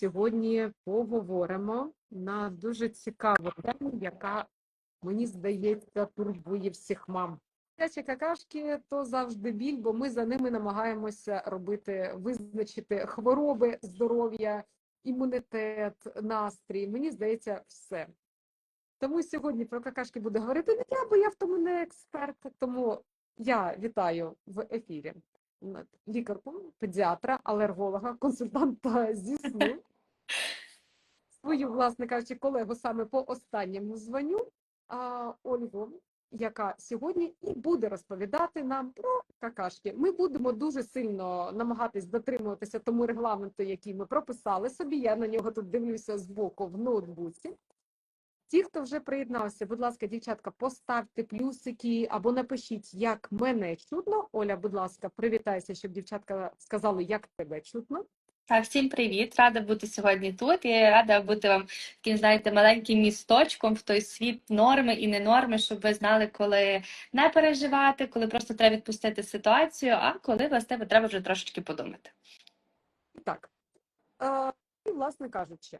сьогодні поговоримо на дуже цікаву тему, яка, мені здається, турбує всіх мам. Дитячі какашки то завжди біль, бо ми за ними намагаємося робити, визначити хвороби, здоров'я, імунітет, настрій. Мені здається, все. Тому сьогодні про какашки буде говорити не я, бо я в тому не експерт. Тому я вітаю в ефірі лікарку, педіатра, алерголога, консультанта зі сну. Свою, власне кажучи, колегу саме по останньому званню Ольгу, яка сьогодні і буде розповідати нам про какашки. Ми будемо дуже сильно намагатись дотримуватися тому регламенту, який ми прописали собі. Я на нього тут дивлюся збоку в ноутбуці. Ті, хто вже приєднався, будь ласка, дівчатка, поставте плюсики або напишіть, як мене чутно. Оля, будь ласка, привітайся, щоб дівчатка сказали, як тебе чутно. Так, всім привіт! Рада бути сьогодні тут і рада бути вам таким, знаєте, маленьким місточком в той світ норми і не норми, щоб ви знали, коли не переживати, коли просто треба відпустити ситуацію, а коли власне треба вже трошечки подумати. Так, і, власне кажучи,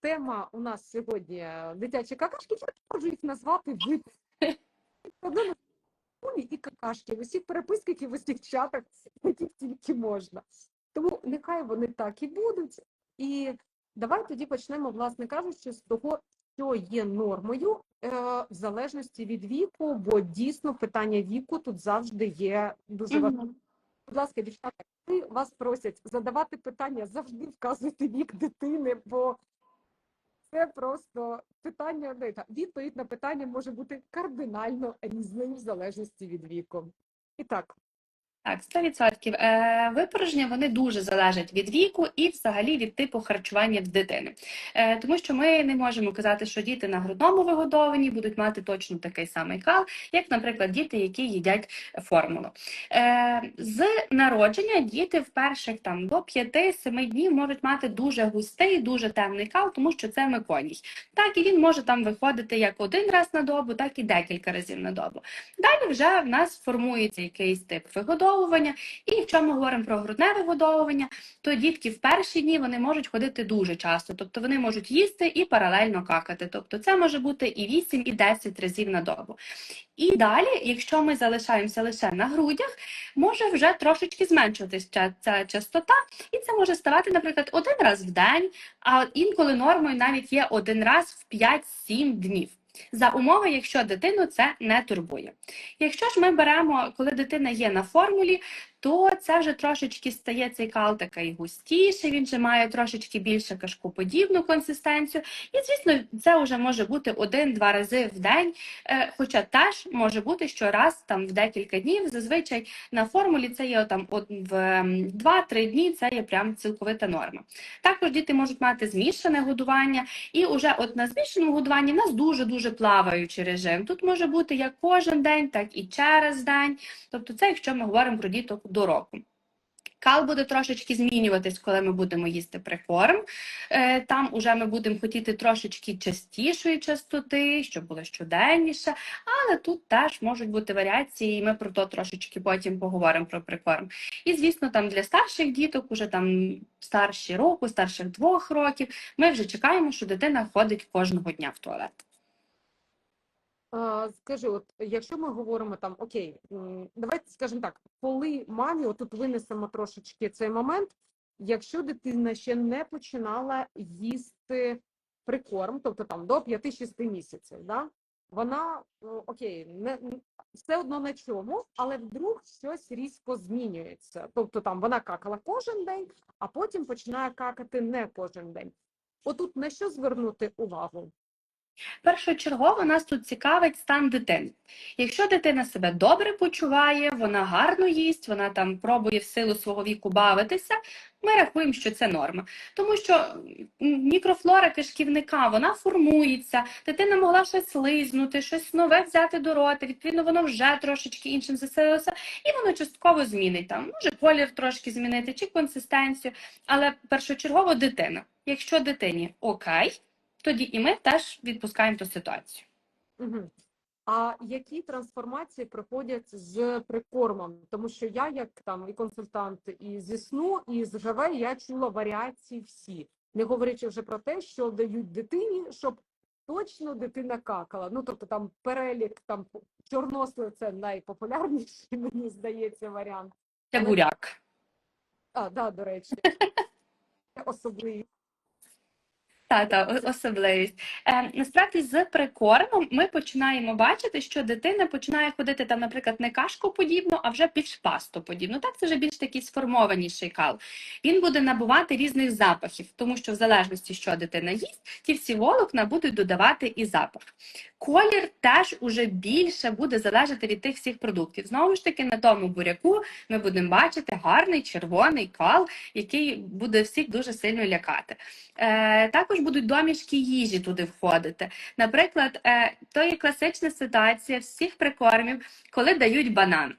тема у нас сьогодні е, дитячі какашки, я можу їх назвати вид. І какашки в усіх переписках і в усіх чатах, яких тільки можна. Нехай вони так і будуть. І давай тоді почнемо, власне кажучи, з того, що є нормою е, в залежності від віку, бо дійсно питання віку тут завжди є дуже важливим. Мгм. Будь ласка, дівчата, вас просять задавати питання, завжди вказуйте вік дитини, бо це просто питання. ну, та, Відповідь на питання може бути кардинально різною в залежності від віку. І так, Так, 100%. Е, випорожнення вони дуже залежать від віку і взагалі від типу харчування в дитини. Е, тому що ми не можемо казати, що діти на грудному вигодованні будуть мати точно такий самий кал, як, наприклад, діти, які їдять формулу. Е, з народження діти в перших там до 5-7 днів можуть мати дуже густий, дуже темний кал, тому що це меконій. Так, і він може там виходити як один раз на добу, так і декілька разів на добу. Далі вже в нас формується якийсь тип вигодовування. І якщо ми говоримо про грудне вигодовування, то дітки в перші дні вони можуть ходити дуже часто, тобто вони можуть їсти і паралельно какати. Тобто це може бути і 8, і 10 разів на добу. І далі, якщо ми залишаємося лише на грудях, може вже трошечки зменшуватися ця частота, і це може ставати, наприклад, один раз в день, а інколи нормою навіть є один раз в 5-7 днів. За умови, якщо дитину це не турбує. Якщо ж ми беремо, коли дитина є на формулі, то це вже трошечки стає цей кал такий густіший, він вже має трошечки більше кашкоподібну консистенцію. І, звісно, це вже може бути один-два рази в день, е, хоча теж може бути що раз там в декілька днів. Зазвичай на формулі це є там в ем, 2-3 дні, це є прям цілковита норма. Також діти можуть мати змішане годування, і уже от на змішаному годуванні в нас дуже-дуже плаваючий режим. Тут може бути як кожен день, так і через день. Тобто це якщо ми говоримо про діток до року. Кал буде трошечки змінюватись, коли ми будемо їсти прикорм. Е, Там уже ми будемо хотіти трошечки частішої частоти, щоб було щоденніше, але тут теж можуть бути варіації, і ми про то трошечки потім поговоримо про прикорм. І, звісно, там для старших діток, уже там старші року, старших двох років, ми вже чекаємо, що дитина ходить кожного дня в туалет. Скажи, от якщо ми говоримо там, окей, давайте скажемо так, коли мамі, отут винесемо трошечки цей момент, якщо дитина ще не починала їсти прикорм, тобто там до 5-6 місяців, да? вона ну, окей, не все одно на чому, але вдруг щось різко змінюється. Тобто там вона какала кожен день, а потім починає какати не кожен день. Отут на що звернути увагу? Першочергово нас тут цікавить стан дитини. Якщо дитина себе добре почуває, вона гарно їсть, вона там пробує в силу свого віку бавитися, ми рахуємо, що це норма. Тому що мікрофлора кишківника вона формується, дитина могла щось слизнути, щось нове взяти до рота, відповідно, воно вже трошечки іншим заселилося, і воно частково змінить там, може колір трошки змінити чи консистенцію, але першочергово дитина. Якщо дитині окей, тоді і ми теж відпускаємо ту ситуацію. Угу. А які трансформації приходять з прикормом? Тому що я, як там і консультант і зі сну, і з ГВ, я чула варіації всі. Не говорячи вже про те, що дають дитині, щоб точно дитина какала. Ну тобто там перелік там чорнослив це найпопулярніший, мені здається, варіант. Це буряк. А, да, до речі, особливі. Та, та, особливість. Е, насправді, з прикормом ми починаємо бачити, що дитина починає ходити там, наприклад, не кашкоподібно, а вже більш пастоподібно. Так, це вже більш такий сформованіший кал. Він буде набувати різних запахів, тому що в залежності, що дитина їсть, ті всі волокна будуть додавати і запах. Колір теж уже більше буде залежати від тих всіх продуктів. Знову ж таки, на тому буряку ми будемо бачити гарний червоний кал, який буде всіх дуже сильно лякати. Е, також будуть домішки їжі туди входити. Наприклад, е, то є класична ситуація всіх прикормів, коли дають банан.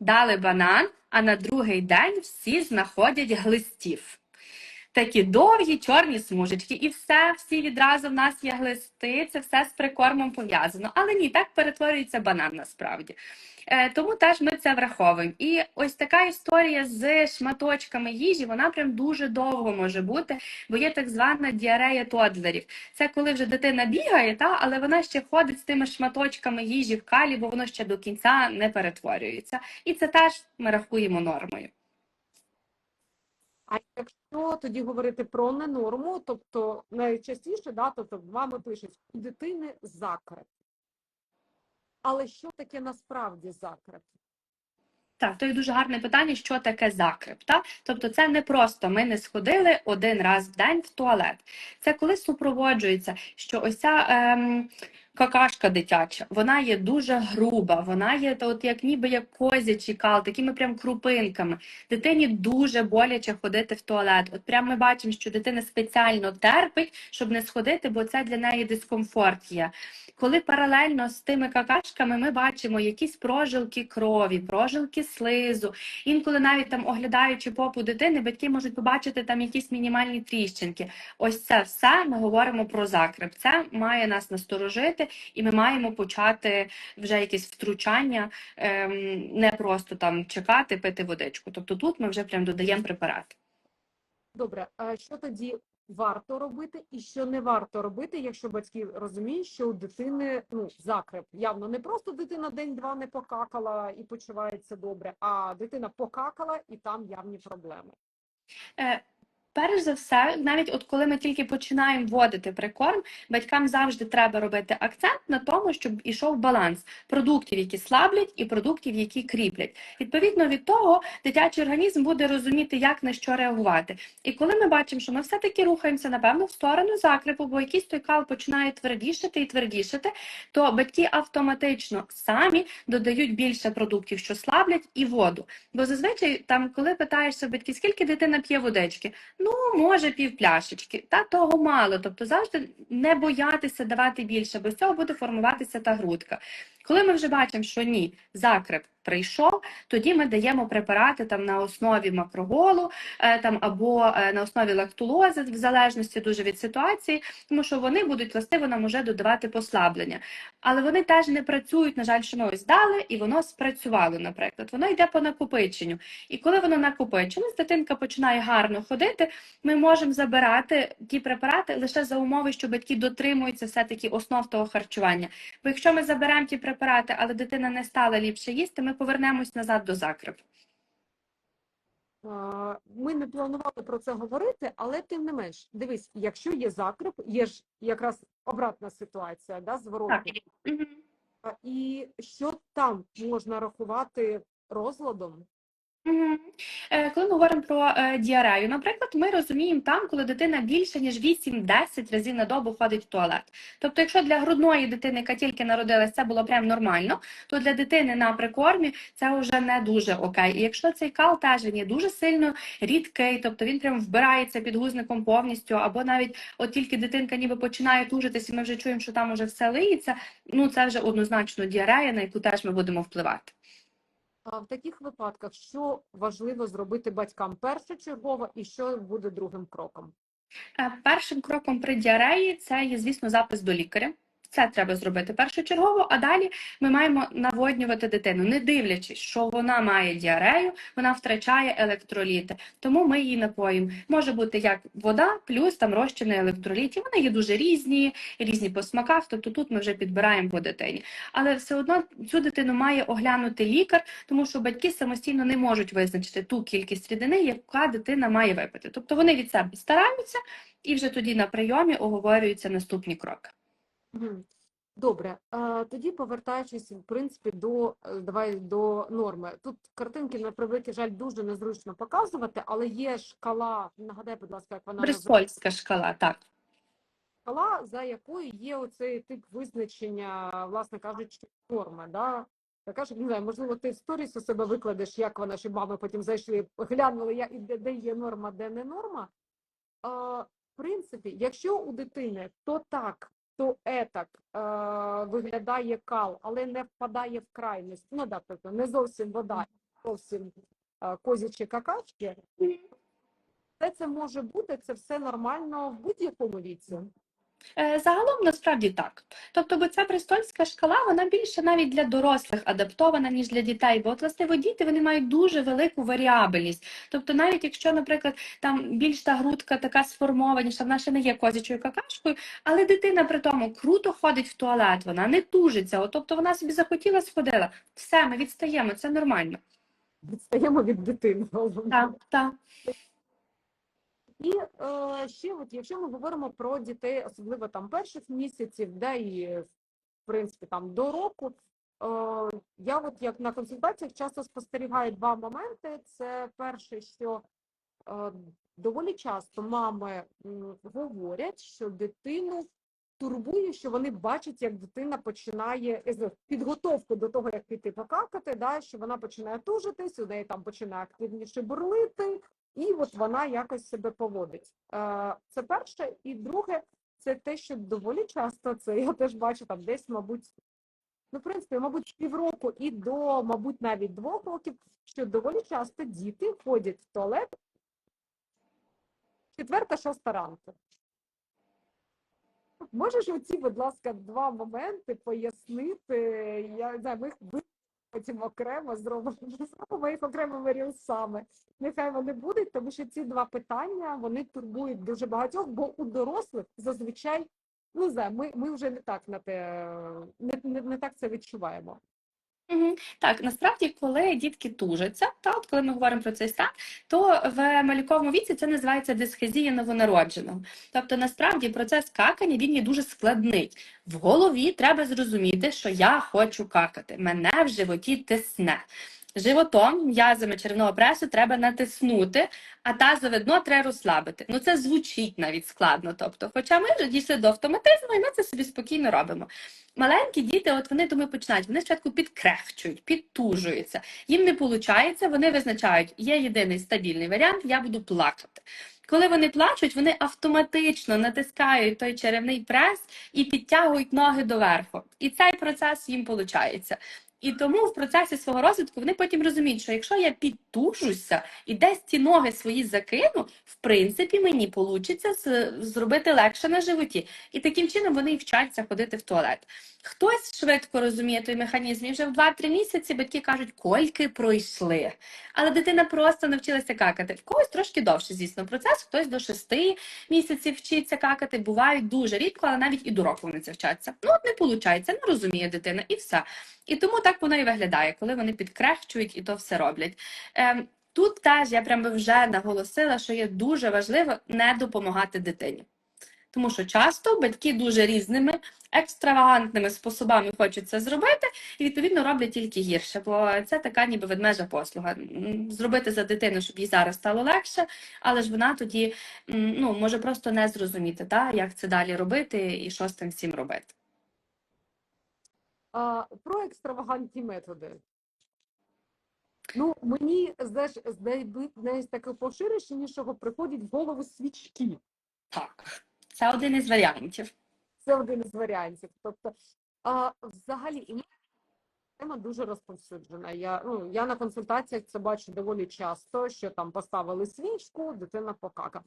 Дали банан, а на другий день всі знаходять глистів. Такі довгі чорні смужечки, і все, всі відразу в нас є глисти, це все з прикормом пов'язано. Але ні, так перетворюється банан насправді. Е, тому теж ми це враховуємо. І ось така історія з шматочками їжі, вона прям дуже довго може бути, бо є так звана діарея тодлерів. Це коли вже дитина бігає, та, але вона ще ходить з тими шматочками їжі в калі, бо воно ще до кінця не перетворюється. І це теж ми рахуємо нормою. А якщо тоді говорити про ненорму, тобто найчастіше, да, тобто мами пишуть, у дитини закреп. Але що таке насправді закреп? Так, то є дуже гарне питання, що таке закреп. Та? Тобто це не просто ми не сходили один раз в день в туалет. Це коли супроводжується, що ось ця ем, какашка дитяча, вона є дуже груба, вона є от як ніби як козячий кал, такими прям крупинками. Дитині дуже боляче ходити в туалет. От прямо ми бачимо, що дитина спеціально терпить, щоб не сходити, бо це для неї дискомфорт є. Коли паралельно з тими какашками ми бачимо якісь прожилки крові, прожилки слизу, інколи навіть там оглядаючи попу дитини, батьки можуть побачити там якісь мінімальні тріщинки. Ось це все ми говоримо про закреп. Це має нас насторожити, і ми маємо почати вже якесь втручання, ем, не просто там чекати, пити водичку. Тобто тут ми вже прям додаємо препарат. Добре, а що тоді варто робити і що не варто робити, якщо батьки розуміють, що у дитини ну, закреп? Явно не просто дитина день-два не покакала і почувається добре, а дитина покакала і там явні проблеми. Перш за все, навіть от коли ми тільки починаємо вводити прикорм, батькам завжди треба робити акцент на тому, щоб ішов баланс продуктів, які слаблять, і продуктів, які кріплять. Відповідно від того, дитячий організм буде розуміти, як на що реагувати. І коли ми бачимо, що ми все-таки рухаємося, напевно, в сторону закрепу, бо якийсь той кал починає твердішати і твердішати, то батьки автоматично самі додають більше продуктів, що слаблять, і воду. Бо зазвичай, там, коли питаєшся батьків, скільки дитина п'є водички, ну може пів пляшечки, та того мало. Тобто завжди не боятися давати більше, бо з цього буде формуватися та грудка. Коли ми вже бачимо, що ні, закреп прийшов, тоді ми даємо препарати там на основі макроголу е, там або е, на основі лактулози, в залежності дуже від ситуації, тому що вони будуть властиво нам уже додавати послаблення. Але вони теж не працюють, на жаль, що ми ось дали, і воно спрацювало, наприклад. Воно йде по накопиченню. І коли воно накопичилось, дитинка починає гарно ходити, ми можемо забирати ті препарати лише за умови, що батьки дотримуються все-таки основ того харчування. Бо якщо ми заберемо ті препарати, але дитина не стала ліпше їсти, ми повернемось назад до закрив. Ми не планували про це говорити, але тим не менш, дивись, якщо є закрип, є ж якраз обратна ситуація, да, зворотна. І що там можна рахувати розладом? Е, Коли ми говоримо про е, діарею, наприклад, ми розуміємо там, коли дитина більше ніж 8-10 разів на добу ходить в туалет. Тобто, якщо для грудної дитини, яка тільки народилась, це було прям нормально, то для дитини на прикормі це вже не дуже окей. І якщо цей кал теж він є дуже сильно рідкий, тобто він прям вбирається підгузником повністю, або навіть от тільки дитинка ніби починає тужитись, і ми вже чуємо, що там уже все лиється, ну це вже однозначно діарея, на яку теж ми будемо впливати. В таких випадках що важливо зробити батькам першочергово і що буде другим кроком? Е, Першим кроком при діареї це є, звісно, запис до лікаря. Це треба зробити першочергово, а далі ми маємо наводнювати дитину, не дивлячись, що вона має діарею, вона втрачає електроліти. Тому ми її напоїмо. Може бути як вода, плюс там розчини електролітів. Вони є дуже різні, різні по смаках. Тобто тут ми вже підбираємо по дитині. Але все одно цю дитину має оглянути лікар, тому що батьки самостійно не можуть визначити ту кількість рідини, яка дитина має випити. Тобто вони від себе стараються, і вже тоді на прийомі оговорюються наступні кроки. Добре, тоді повертаючись, в принципі, до, е, давай, до норми. Тут картинки, на превеликий жаль, дуже незручно показувати, але є шкала, нагадай, будь ласка, як вона називається, шкала, так. шкала, за якою є оцей тип визначення, власне кажучи, норми, да? Така ж, не знаю, можливо, ти в сторіс у себе викладеш, як вона, щоб мами потім зайшли, глянули, як, де, де є норма, де не норма. А, в принципі, якщо у дитини то так, то етак е, виглядає кал, але не впадає в крайність, ну да, тобто не зовсім вода, зовсім е, козячі какашки, все це може бути, це все нормально в будь-якому віці. Е, Загалом насправді так. Тобто, бо ця брестольська шкала, вона більше навіть для дорослих адаптована, ніж для дітей. Бо от, власне, діти вони мають дуже велику варіабельність. Тобто, навіть якщо, наприклад, там більш та грудка така сформованіша, вона ще не є козячою какашкою, але дитина при тому круто ходить в туалет, вона не тужиться. От, тобто вона собі захотіла, сходила. Все, ми відстаємо, це нормально. Відстаємо від дитини. Так, так. І е, ще, от, якщо ми говоримо про дітей, особливо там перших місяців, де і в принципі там до року, е, я от як на консультаціях часто спостерігаю два моменти. Це перше, що е, доволі часто мами говорять, що дитину турбує, що вони бачать, як дитина починає е, підготовку до того, як піти покакати, да, що вона починає тужитись, у неї там починає активніше бурлити. І от вона якось себе поводить. Е, Це перше. І друге, це те, що доволі часто це я теж бачу там десь, мабуть, ну, в принципі, мабуть, півроку і до, мабуть, навіть двох років, що доволі часто діти ходять в туалет четверта, шоста ранку. Можеш оці, будь ласка, два моменти пояснити? Я їх ви- потім окремо зробимо, зробимо їх окремими рілсами. Нехай вони будуть, тому що ці два питання вони турбують дуже багатьох, бо у дорослих зазвичай ну знаю, ми, ми вже не так на те не, не, не так це відчуваємо. Так, насправді, коли дітки тужаться, та от коли ми говоримо про цей стан, то в малюковому віці це називається дисхезія новонародженого. Тобто, насправді процес какання він є дуже складний. В голові треба зрозуміти, що я хочу какати, мене в животі тисне. Животом, м'язами червного пресу треба натиснути, а тазове дно треба розслабити. Ну це звучить навіть складно. Тобто, хоча ми вже дійшли до автоматизму, і ми це собі спокійно робимо. Маленькі діти, от вони тому починають, вони спочатку підкрехчують, підтужуються. Їм не виходить, вони визначають, є єдиний стабільний варіант, я буду плакати. Коли вони плачуть, вони автоматично натискають той черевний прес і підтягують ноги доверху. І цей процес їм виходить. І тому в процесі свого розвитку вони потім розуміють, що якщо я підтужуся і десь ці ноги свої закину, в принципі, мені вийде зробити легше на животі. І таким чином вони вчаться ходити в туалет. Хтось швидко розуміє той механізм, і вже в 2-3 місяці батьки кажуть, кольки пройшли. Але дитина просто навчилася какати. В когось трошки довше, звісно, процес, хтось до 6 місяців вчиться какати. Бувають дуже рідко, але навіть і до року вони це вчаться. Ну, от не виходить, не розуміє дитина, і все. І тому так воно і виглядає, коли вони підкрехчують і то все роблять. Ем, Тут теж я прям би вже наголосила, що є дуже важливо не допомагати дитині. Тому що часто батьки дуже різними екстравагантними способами хочуть це зробити, і відповідно роблять тільки гірше, бо це така ніби ведмежа послуга. Зробити за дитину, щоб їй зараз стало легше, але ж вона тоді ну, може просто не зрозуміти, та, як це далі робити і що з тим всім робити. А, про екстравагантні методи. Ну, мені знаєш, з найби- най- таке поширенішого приходять в голову свічки. Так, це один із варіантів. Це один із варіантів. Тобто, а, взагалі, і тема дуже розповсюджена. Я, ну, я на консультаціях це бачу доволі часто, що там поставили свічку, дитина покакала.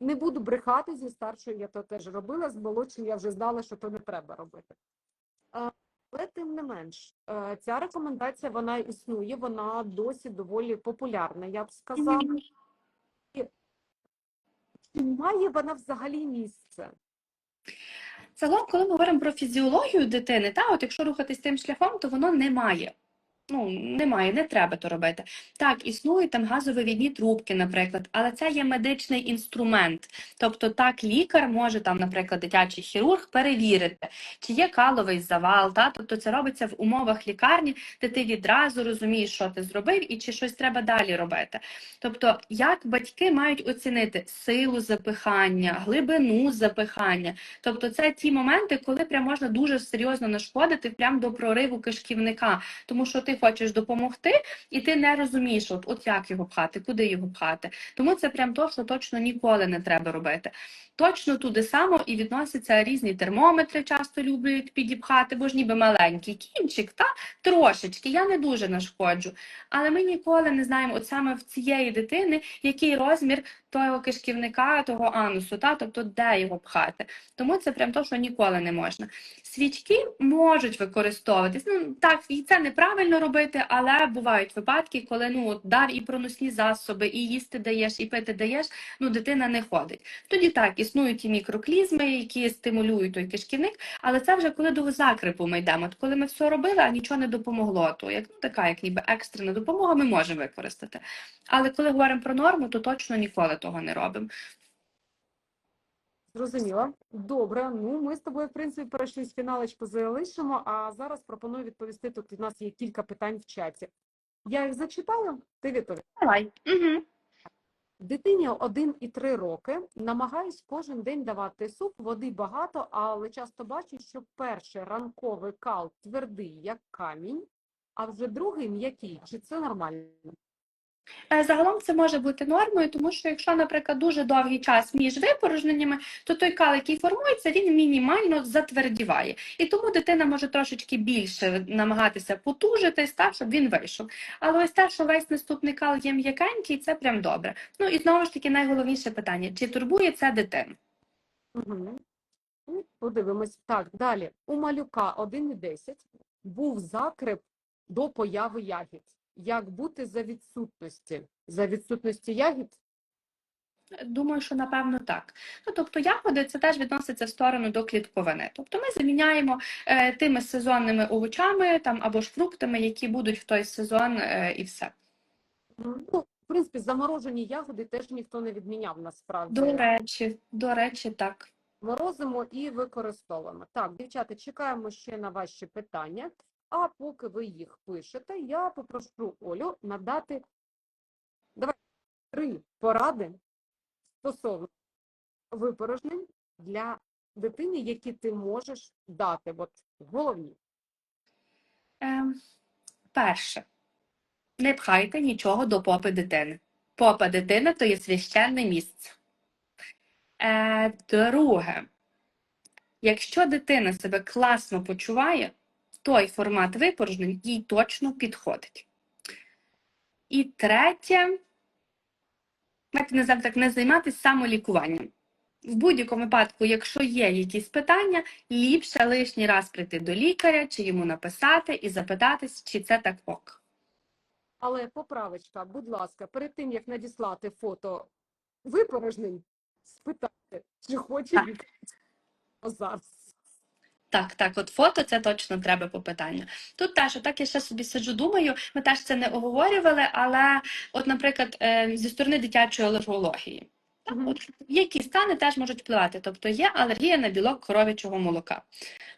Не буду брехати зі старшою, я то теж робила, з молодшою я вже знала, що то не треба робити. А, Але тим не менш, е, ця рекомендація вона існує, вона досі доволі популярна, я б сказала. Чи має вона взагалі місце? Загалом, коли ми говоримо про фізіологію дитини, та от якщо рухатись тим шляхом, то воно не має. Ну, немає, не треба то робити. Так, існують там газовивідні трубки, наприклад, але це є медичний інструмент. Тобто, так, лікар може там, наприклад, дитячий хірург перевірити, чи є каловий завал. Та? Тобто це робиться в умовах лікарні, де ти відразу розумієш, що ти зробив, і чи щось треба далі робити. Тобто, як батьки мають оцінити силу запихання, глибину запихання. Тобто, це ті моменти, коли прям можна дуже серйозно нашкодити прямо до прориву кишківника, тому що ти хочеш допомогти, і ти не розумієш, от, от як його пхати, куди його пхати. Тому це прям то, що точно ніколи не треба робити. Точно туди само і відносяться різні термометри, часто люблять підіпхати, бо ж ніби маленький кінчик, та трошечки. Я не дуже нашкоджу. Але ми ніколи не знаємо, от саме в цієї дитини, який розмір того кишківника, того анусу, та тобто де його пхати. Тому це прям то, що ніколи не можна. Свічки можуть використовуватись. Ну так, і це неправильно робити, але бувають випадки, коли ну от дав і проносні засоби, і їсти даєш, і пити даєш. Ну дитина не ходить. Тоді так існують і мікроклізми, які стимулюють той кишківник, але це вже коли до закрипу ми йдемо. От коли ми все робили, а нічого не допомогло, то як ну, така, як ніби екстрена допомога, ми можемо використати. Але коли говоримо про норму, то точно ніколи того не робимо. Зрозуміло. Добре. Ну, ми з тобою, в принципі, перейшли з фіналочку залишимо, а зараз пропоную відповісти. Тут у нас є кілька питань в чаті. Я їх зачитаю, ти відповідь. Давай. Угу. Дитині 1 і 3 роки намагаюсь кожен день давати суп, води багато, але часто бачу, що перший ранковий кал твердий, як камінь, а вже другий м'який. Чи це нормально? Е, Загалом це може бути нормою, тому що якщо, наприклад, дуже довгий час між випорожненнями, то той кал, який формується, він мінімально затвердіває. І тому дитина може трошечки більше намагатися потужитись, так, щоб він вийшов. Але ось те, що весь наступний кал є м'якенький, це прям добре. Ну і знову ж таки найголовніше питання: чи турбує це дитину? Угу. Подивимось. Так, далі. У малюка 1,10 був закрип до появи ягід. Як бути за відсутності? За відсутності ягід? Думаю, що напевно так. Ну тобто ягоди це теж відноситься в сторону до клітковини. Тобто ми заміняємо е, тими сезонними овочами там або ж фруктами, які будуть в той сезон, е, і все. Ну, в принципі, заморожені ягоди теж ніхто не відміняв насправді. До речі, до речі, так. Морозимо і використовуємо. Так, дівчата, чекаємо ще на ваші питання. А поки ви їх пишете, я попрошу Олю надати давай, три поради стосовно випорожнень для дитини, які ти можеш дати. От головні. Е, перше, не пхайте нічого до попи дитини. Попа дитини то є священне місце. Е, друге, якщо дитина себе класно почуває, той формат випорожнень їй точно підходить. І третє, давайте називаємо так, не займатися самолікуванням. В будь-якому випадку, якщо є якісь питання, ліпше лишній раз прийти до лікаря, чи йому написати і запитатись, чи це так ок. Але поправочка, будь ласка, перед тим як надіслати фото випорожнень, спитайте, чи хоче лікар зараз. Так, так, от фото це точно треба по питанню. Тут теж, отак я ще собі сиджу, думаю, ми теж це не оговорювали, але, от, наприклад, е, зі сторони дитячої алергології. Так, які стани теж можуть впливати. Тобто є алергія на білок коров'ячого молока.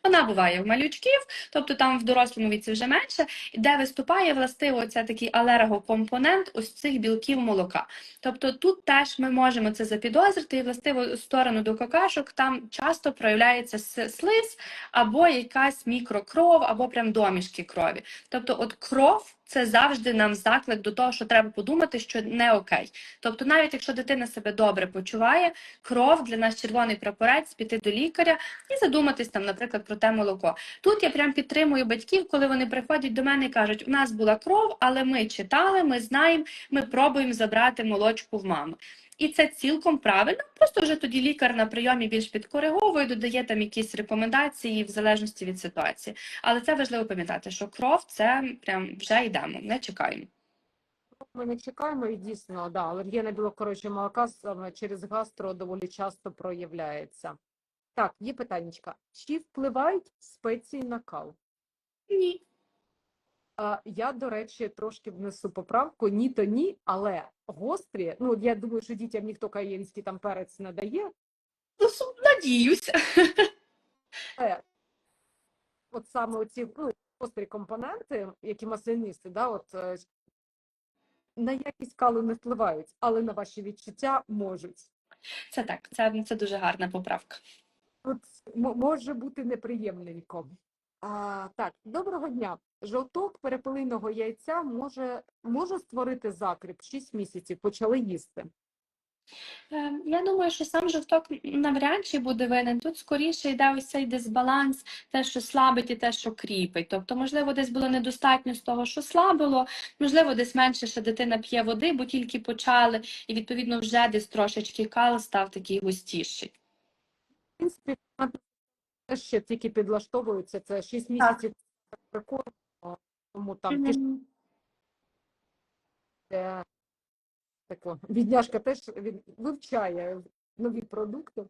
Вона буває в малючків, тобто там в дорослому віці вже менше, де виступає властиво оця такий алергокомпонент ось цих білків молока. Тобто тут теж ми можемо це запідозрити, і властиво сторону до какашок там часто проявляється слиз або якась мікрокров, або прям домішки крові. Тобто, от кров. Це завжди нам заклик до того, що треба подумати, що не окей. Тобто, навіть якщо дитина себе добре почуває, кров для нас червоний прапорець піти до лікаря і задуматись там, наприклад, про те молоко. Тут я прям підтримую батьків, коли вони приходять до мене і кажуть, у нас була кров, але ми читали, ми знаємо, ми пробуємо забрати молочку в мами. І це цілком правильно. Просто вже тоді лікар на прийомі більш підкориговує, додає там якісь рекомендації в залежності від ситуації. Але це важливо пам'ятати, що кров це прям вже йдемо, не чекаємо. Ми не чекаємо і дійсно, да, алергія на білокороче молока саме через гастро доволі часто проявляється. Так, є питаннячка. Чи впливають спеції на кал? Ні. Я, до речі, трошки внесу поправку. Ні, то ні, але гострі, ну я думаю, що дітям ніхто каєнський там перець не дає, Ну, надіюся. але от саме оці ну, гострі компоненти, які маслянисті, да, от, е, на якість калу не впливають, але на ваші відчуття можуть. Це так, це, це дуже гарна поправка. От може бути неприємненько. А, так, доброго дня. Жовток перепелиного яйця може, може створити закріп 6 місяців, почали їсти. Е, Я думаю, що сам жовток навряд чи буде винен. Тут скоріше йде ось цей дисбаланс, те, що слабить, і те, що кріпить. Тобто, можливо, десь було недостатньо з того, що слабило, можливо, десь менше ще дитина п'є води, бо тільки почали, і відповідно вже десь трошечки кал став такий густіший. В принципі, ще тільки підлаштовується. Це 6 місяців прикольно, тому там після тако, бідняшка теж вивчає нові продукти.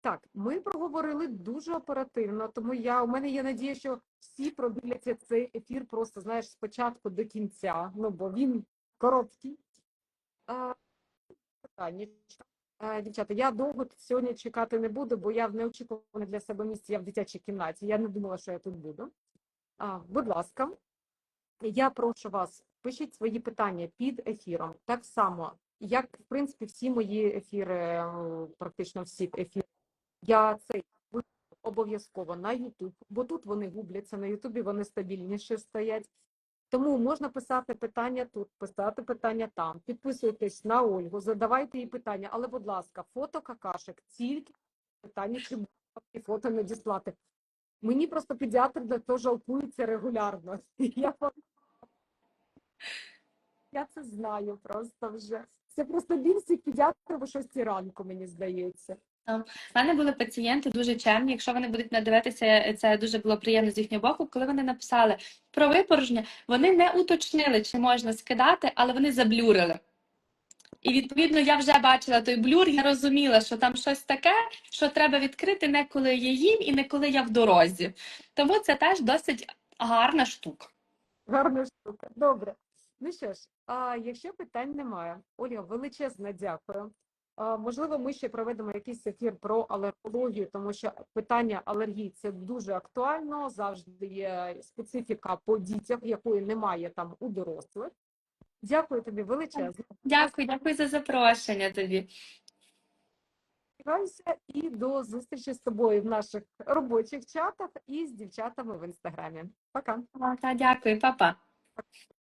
Так, ми проговорили дуже оперативно, тому я у мене є надія, що всі продивляться цей ефір просто знаєш спочатку до кінця. Ну бо він короткий. А, питання. Дівчата, я довго сьогодні чекати не буду, бо я в неочікуване для себе місці, я в дитячій кімнаті. Я не думала, що я тут буду. А, будь ласка, я прошу вас, пишіть свої питання під ефіром. Так само, як, в принципі, всі мої ефіри, е, практично всі ефіри, я цей обов'язково на YouTube, бо тут вони губляться, на Ютубі вони стабільніше стоять. Тому можна писати питання тут, писати питання там. Підписуйтесь на Ольгу, задавайте їй питання, але, будь ласка, фото какашек, тільки питання, чи можна фото надіслати. Мені просто педіатр на то жалкується регулярно. Я, я це знаю просто вже. Це просто біль всіх педіатрів о 6 ранку, мені здається. У мене були пацієнти дуже чемні. Якщо вони будуть надивитися, це дуже було приємно з їхнього боку. Коли вони написали про випорожнення, вони не уточнили, чи можна скидати, але вони заблюрили. І відповідно я вже бачила той блюр, я розуміла, що там щось таке, що треба відкрити не коли я їм і не коли я в дорозі. Тому це теж досить гарна штука. Гарна штука. Добре. Ну що ж, а якщо питань немає, Ольга, величезне дякую. Можливо, ми ще проведемо якийсь ефір про алергологію, тому що питання алергії це дуже актуально. Завжди є специфіка по дітях, якої немає там у дорослих. Дякую тобі величезно. Дякую, дякую за запрошення тобі. Сподіваюся і до зустрічі з тобою в наших робочих чатах і з дівчатами в інстаграмі. Пока. Та, дякую, папа.